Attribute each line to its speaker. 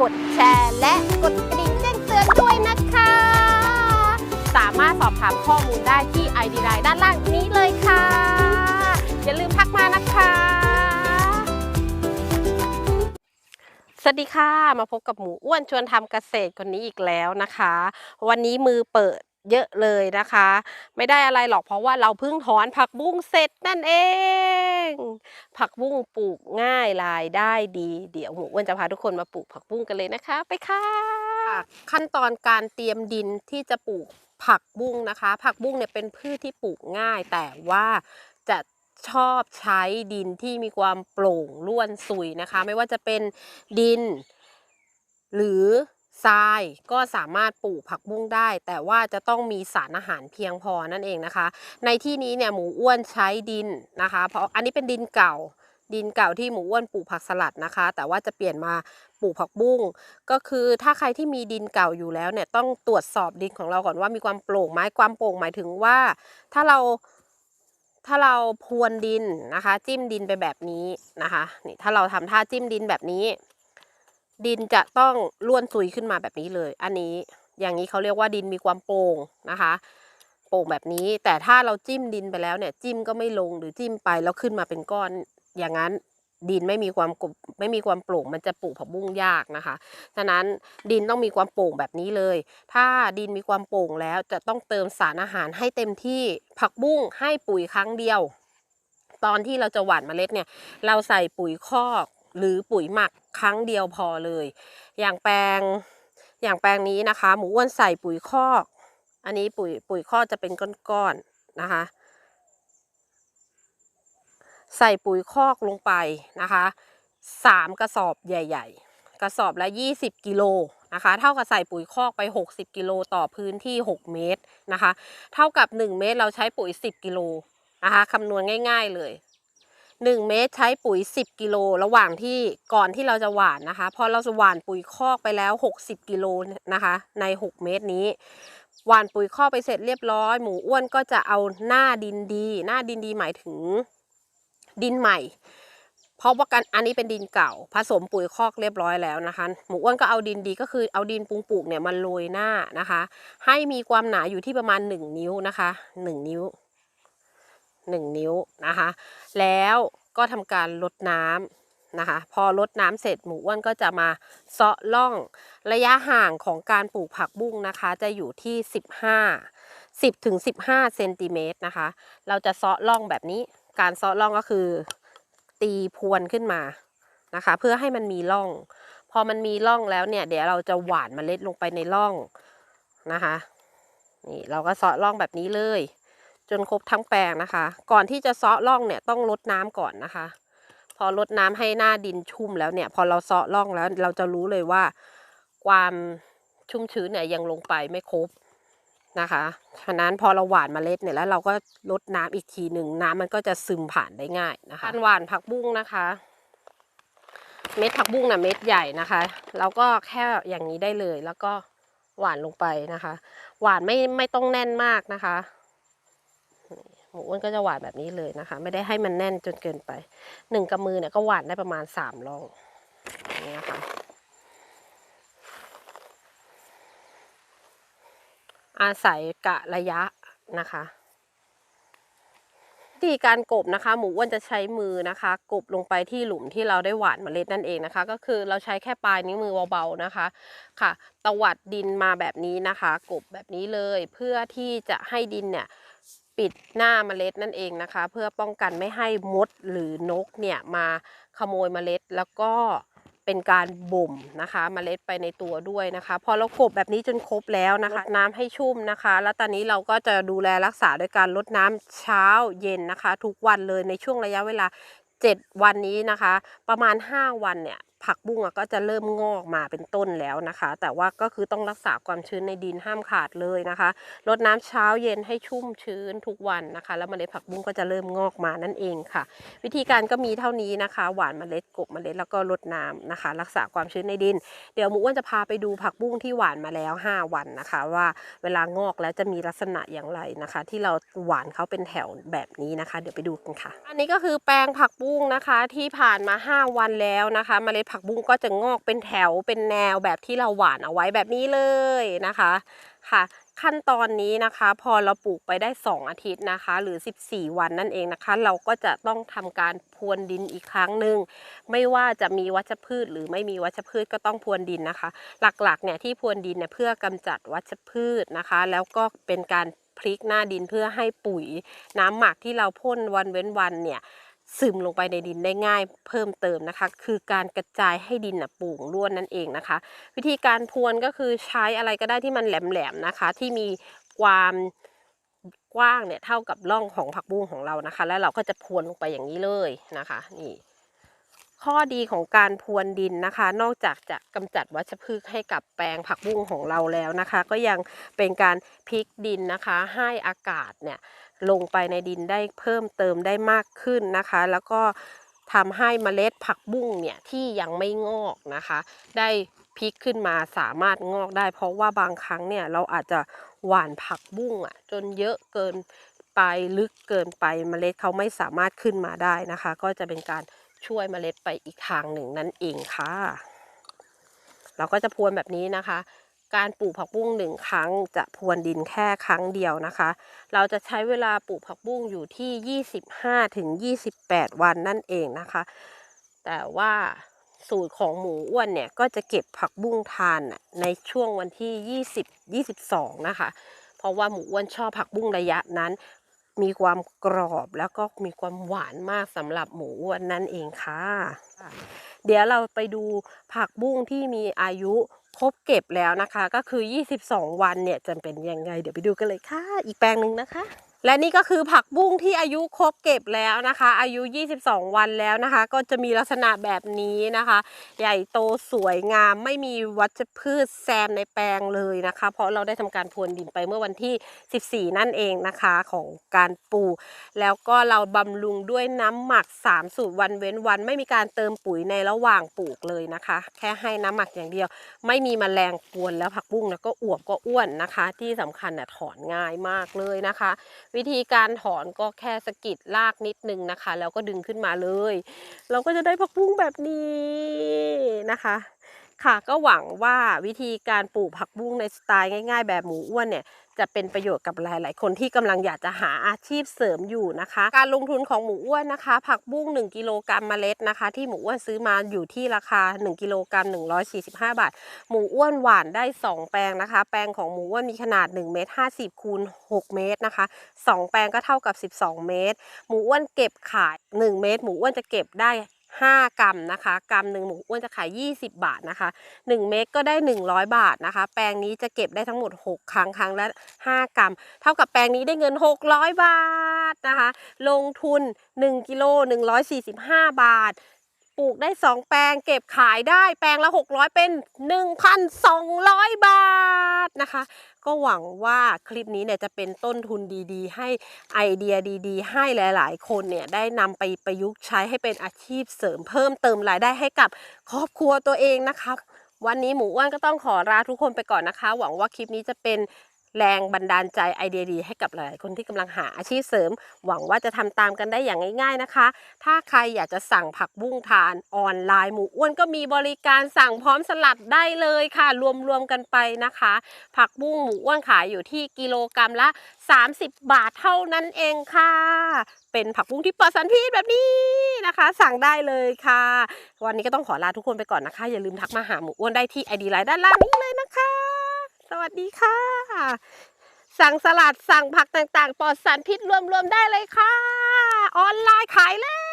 Speaker 1: กดแชร์ และกดกระดิ่งแจ้งเตือนด้วยนะคะ สามารถสอบถามข้อมูลได้ที่ ID ไลน์ด้านล่างนี้เลยค่ะ อย่าลืมทักมานะคะ สวัสดีค่ะ มาพบกับหมูอ้วนชวนทำเกษตรคนนี้อีกแล้วนะคะ วันนี้มือเปิด เยอะเลยนะคะ ไม่ได้อะไรหรอกเพราะว่าเราเพิ่งถอนผักบุ้งเสร็จนั่นเอง ผักบุ้งปลูกง่ายรายได้ดี เดี๋ยวหมูอ้วนจะพาทุกคนมาปลูกผักบุ้งกันเลยนะคะ ไปค่ะ ขั้นตอนการเตรียมดินที่จะปลูกผักบุ้งนะคะ ผักบุ้งเนี่ยเป็นพืชที่ปลูกง่าย แต่ว่าจะชอบใช้ดินที่มีความโปร่งร่วนซุยนะคะ ไม่ว่าจะเป็นดิน หรือ ทรายก็สามารถปลูกผักบุ้งได้ แต่ว่าจะต้องมีสารอาหารเพียงพอนั่นเองนะคะ ในที่นี้เนี่ยหมูอ้วนใช้ดินนะคะ เพราะอันนี้เป็นดินเก่า ดินเก่าที่หมูอ้วนปลูกผักสลัดนะคะ แต่ว่าจะเปลี่ยนมาปลูกผักบุ้งก็คือถ้าใครที่มีดินเก่าอยู่แล้วเนี่ยต้องตรวจสอบดินของเราก่อนว่ามีความโปร่งไหมความโปร่งหมายถึงว่า ถ้าเราถ้าเราพรวนดินนะคะ จิ้มดินไปแบบนี้นะคะนี่ถ้าเราทำท่าจิ้มดินแบบนี้ ดินจะต้องล้วนซุยขึ้นมาแบบนี้เลย อันนี้อย่างนี้เขาเรียกว่าดินมีความโปร่งนะคะ โป่งแบบนี้ แต่ถ้าเราจิ้มดินไปแล้วเนี่ย จิ้มก็ไม่ลงหรือจิ้มไปแล้วขึ้นมาเป็นก้อนอย่างนั้นดินไม่มีความกบไม่มีความโปร่งมันจะปลูกผักบุ้งยากนะคะ ฉะนั้นดินต้องมีความโปร่งแบบนี้เลย ถ้าดินมีความโปร่งแล้วจะต้องเติมสารอาหารให้เต็มที่ผักบุ้งให้ปุ๋ยครั้งเดียว ตอนที่เราจะหว่านเมล็ดเนี่ย เราใส่ปุ๋ยคอก หรือปุ๋ยหมักครั้งเดียวพอเลย อย่างแปลงอย่างแปลงนี้นะคะ หมูอ้วนใส่ปุ๋ยคอก อันนี้ปุ๋ยปุ๋ยคอกจะเป็นก้อนๆนะคะ ใส่ปุ๋ยคอกลงไปนะคะสามกระสอบใหญ่ ๆ กระสอบละ 20 กิโลนะคะ เท่ากับใส่ปุ๋ยคอกไป 60 กิโลต่อพื้นที่ 6 เมตรนะคะ เท่ากับ 1 เมตรเราใช้ปุ๋ย 10 กิโลนะคะคำนวณง่าย ๆเลย 1 เมตรใช้ปุ๋ย 10 กิโลระหว่างที่ก่อนที่เราจะหว่านนะคะ พอเราจะหว่านปุ๋ยคอกไปแล้ว 60 กิโลนะคะ ใน 6 เมตรนี้ หว่านปุ๋ยคอกไปเสร็จเรียบร้อย หมูอ้วนก็จะเอาหน้าดินดี หน้าดินดีหมายถึงดินใหม่ เพราะว่ากันอันนี้เป็นดินเก่า ผสมปุ๋ยคอกเรียบร้อยแล้วนะคะ หมูอ้วนก็เอาดินดีก็คือเอาดินปรุงปลูกเนี่ยมาโรยหน้านะคะ ให้มีความหนาอยู่ที่ประมาณ 1 นิ้วนะคะ 1 นิ้ว 1 นิ้วนะคะ แล้วก็ทำการลดน้ำนะคะ พอลดน้ำเสร็จหมูอ้วนก็จะมาเซาะล่องระยะห่างของการปลูกผักบุ้งนะคะ จะอยู่ที่ 15 10ถึง15เซนติเมตรนะคะ เราจะเซาะล่องแบบนี้ การเซาะล่องก็คือ ตีพรวนขึ้นมานะคะ เพื่อให้มันมีร่อง พอมันมีร่องแล้วเนี่ย เดี๋ยวเราจะหว่านเมล็ดลงไปในร่องนะคะนี่เราก็เซาะร่องแบบนี้เลย จนครบทั้งแปลงนะคะ ก่อนที่จะเซาะร่องเนี่ยต้องลดน้ำก่อนนะคะ พอลดน้ำให้หน้าดินชุ่มแล้วเนี่ย พอเราเซาะร่องแล้วเราจะรู้เลยว่า ความชุ่มชื้นเนี่ยยังลงไปไม่ครบนะคะฉะนั้นพอเราหว่านเมล็ดเนี่ยแล้วเราก็ลดน้ำอีกทีหนึ่งน้ำมันก็จะซึมผ่านได้ง่ายนะคะการหว่านผักบุ้งนะคะ เม็ดผักบุ้งน่ะเม็ดใหญ่นะคะ เราก็แค่อย่างนี้ได้เลยแล้วก็หว่านลงไปนะคะ หว่านไม่ไม่ต้องแน่นมากนะคะ หมูอ้วนก็จะหวานแบบนี้เลยนะคะ ไม่ได้ให้มันแน่นจนเกินไปหนึ่งกำมือเนี่ยก็หวานได้ประมาณสามรององนี้นะคะอาศัยกะระยะนะคะวิธีการกบนะคะ หมูอ้วนจะใช้มือนะคะ กบลงไปที่หลุมที่เราได้หว่านเมล็ดนั่นเองนะคะ ก็คือเราใช้แค่ปลายนิ้วมือเบาๆนะคะค่ะ ตวัดดินมาแบบนี้นะคะ กบแบบนี้เลย เพื่อที่จะให้ดินเนี่ย ปิดหน้าเมล็ดนั่นเองนะคะ เพื่อป้องกันไม่ให้มดหรือนกเนี่ยมาขโมยเมล็ดแล้วก็เป็นการบ่มนะคะเมล็ดไปในตัวด้วยนะคะ พอเรากบแบบนี้จนครบแล้วนะคะ น้ำให้ชุ่มนะคะ แล้วตอนนี้เราก็จะดูแลรักษาโดยการลดน้ำเช้าเย็นนะคะ ทุกวันเลยในช่วงระยะเวลา 7 วันนี้นะคะ ประมาณ 5 วันเนี่ย ผักบุ้งก็จะเริ่มงอกมาเป็นต้นแล้วนะคะ แต่ว่าก็คือต้องรักษาความชื้นในดินห้ามขาดเลยนะคะรดน้ำเช้าเย็นให้ชุ่มชื้นทุกวันนะคะ แล้วเมล็ดผักบุ้งก็จะเริ่มงอกมานั่นเองค่ะ วิธีการก็มีเท่านี้นะคะ หว่านเมล็ดกบเมล็ดแล้วก็รดน้ำนะคะ รักษาความชื้นในดิน เดี๋ยวมูอ้วนจะพาไปดูผักบุ้งที่หวานมาแล้ว 5 วันนะคะ ว่าเวลางอกแล้วจะมีลักษณะอย่างไรนะคะ ที่เราหวานเขาเป็นแถวแบบนี้นะคะ เดี๋ยวไปดูกันค่ะ อันนี้ก็คือแปลงผักบุ้งนะคะที่ผ่านมา 5 วันแล้วนะคะเมล็ดผักบุ้งก็จะงอกเป็นแถวเป็นแนวแบบที่เราหว่านเอาไว้แบบนี้เลยนะคะค่ะ ขั้นตอนนี้นะคะ พอเราปลูกไปได้ 2 อาทิตย์นะคะ หรือ 14 วันนั่นเองนะคะ เราก็จะต้องทำการพรวนดินอีกครั้งหนึ่งไม่ว่าจะมีวัชพืช หรือไม่มีวัชพืชก็ต้องพรวนดินนะคะ หลักๆเนี่ยที่พรวนดินเนี่ยเพื่อกำจัดวัชพืชนะคะ แล้วก็เป็นการพลิกหน้าดินเพื่อให้ปุ๋ย น้ำหมักที่เราพ่นวันเว้นวันเนี่ย ซึมลงไปในดินได้ง่ายเพิ่มเติมนะคะ คือการกระจายให้ดินนะป่งร่วนนั่นเองนะคะ วิธีการพรวนก็คือใช้อะไรก็ได้ที่มันแหลมๆนะคะ ที่มีความกว้างเนี่ยเท่ากับร่องของผักบุ้งของเรานะคะ แล้วเราก็จะพรวนลงไปอย่างนี้เลยนะคะนี่ข้อดีของการพรวนดินนะคะ นอกจากจะกำจัดวัชพืชให้กับแปลงผักบุ้งของเราแล้วนะคะ ก็ยังเป็นการพลิกดินนะคะ ให้อากาศเนี่ย ลงไปในดินได้เพิ่มเติมได้มากขึ้นนะคะ แล้วก็ทำให้เมล็ดผักบุ้งเนี่ยที่ยังไม่งอกนะคะ ได้พลิกขึ้นมาสามารถงอกได้ เพราะว่าบางครั้งเนี่ยเราอาจจะหว่านผักบุ้งอะจนเยอะเกินไปลึกเกินไปเมล็ดเขาไม่สามารถขึ้นมาได้นะคะ ก็จะเป็นการช่วยเมล็ดไปอีกทางหนึ่งนั่นเองค่ะ เราก็จะพรวนแบบนี้นะคะ การปลูกผักบุ้งหนึ่งครั้งจะพรวนดินแค่ครั้งเดียวนะคะ เราจะใช้เวลาปลูกผักบุ้งอยู่ที่ 25ถึง28 วันนั่นเองนะคะ แต่ว่าสูตรของหมูอ้วนเนี่ยก็จะเก็บผักบุ้งทานในช่วงวันที่ 20 22 นะคะ เพราะว่าหมูอ้วนชอบผักบุ้งระยะนั้น มีความกรอบแล้วก็มีความหวานมากสำหรับหมูอ้วนนั่นเองค่ะ เดี๋ยวเราไปดูผักบุ้งที่มีอายุ ครบเก็บแล้วนะคะ ก็คือ 22 วันเนี่ยจะเป็นยังไง เดี๋ยวไปดูกันเลยค่ะ อีกแปลงหนึ่งนะคะ และนี่ก็คือผักบุ้งที่อายุครบเก็บแล้วนะคะ อายุ 22 วันแล้วนะคะ ก็จะมีลักษณะแบบนี้นะคะ ใหญ่โตสวยงามไม่มีวัชพืชแซมในแปลงเลยนะคะ เพราะเราได้ทำการพรวนดินไปเมื่อวันที่ 14 นั่นเองนะคะของการปลูกแล้วก็เราบำรุงด้วยน้ำหมัก 3 สูตรวันเว้นวันไม่มีการเติมปุ๋ยในระหว่างปลูกเลยนะคะ แค่ให้น้ำหมักอย่างเดียว ไม่มีแมลงกวนแล้วผักบุ้งนะก็อวบก็อ้วนนะคะ ที่สำคัญน่ะถอนง่ายมากเลยนะคะวิธีการถอนก็แค่สกิดลากนิดนึงนะคะ แล้วก็ดึงขึ้นมาเลย เราก็จะได้ผักบุ้งแบบนี้นะคะ ค่ะก็หวังว่าวิธีการปลูกผักบุ้งในสไตล์ง่าย ๆ แบบหมูอ้วนเนี่ยจะเป็นประโยชน์กับหลาย ๆ คนที่กำลังอยากจะหาอาชีพเสริมอยู่นะคะ การลงทุนของหมูอ้วนนะคะ ผักบุ้ง1กิโลกรัมเมล็ดนะคะ ที่หมูอ้วนซื้อมาอยู่ที่ราคา 1กิโลกรัม145 บาท หมูอ้วนหวานได้ 2 แปลงนะคะ แปลงของหมูอ้วนมีขนาด1เมตร50คูณ6เมตรนะคะ 2 แปลงก็เท่ากับ 12 เมตร หมูอ้วนเก็บขาย 1 เมตร หมูอ้วนจะเก็บได้ 5 กรัมนะคะกรัมหนึ่งหมูอ้วนจะขาย 20 บาทนะคะ 1 เมตรก็ได้ 100 บาทนะคะ แปลงนี้จะเก็บได้ทั้งหมด 6 ครั้งครั้งละ 5 กรัม เท่ากับแปลงนี้ได้เงิน 600 บาทนะคะ ลงทุน 1 กิโล 145 บาท ปลูกได้2แปลง เก็บขายได้แปลงละ600เป็น1,200บาทนะคะ ก็หวังว่าคลิปนี้เนี่ยจะเป็นต้นทุนดีๆ ให้ไอเดียดีๆ ให้หลายๆ คนเนี่ยได้นำไปประยุกต์ใช้ให้เป็นอาชีพเสริมเพิ่มเติมรายได้ให้กับครอบครัวตัวเองนะคะวันนี้หมูอ้วนก็ต้องขอลาทุกคนไปก่อนนะคะ หวังว่าคลิปนี้จะเป็น แรงบันดาลใจไอเดียดีให้กับหลายๆคนที่กำลังหาอาชีพเสริม หวังว่าจะทำตามกันได้อย่างง่าย ๆนะคะ ถ้าใครอยากจะสั่งผักบุ้งทานออนไลน์หมูอ้วนก็มีบริการสั่งพร้อมสลัดได้เลยค่ะ รวมๆกันไปนะคะ ผักบุ้งหมูอ้วนขายอยู่ที่กิโลกรรัมละ 30 บาทเท่านั้นเองค่ะ เป็นผักบุ้งที่ปลอดสารพิษแบบนี้นะคะ สั่งได้เลยค่ะ วันนี้ก็ต้องขอลาทุกคนไปก่อนนะคะ อย่าลืมทักมาหาหมูอ้วนได้ที่ไอดีไลน์ด้านล่างนี้เลยนะคะ สวัสดีค่ะ สั่งสลัดสั่งผักต่างๆปลอดสารพิษรวมๆได้เลยค่ะ ออนไลน์ขายแล้ว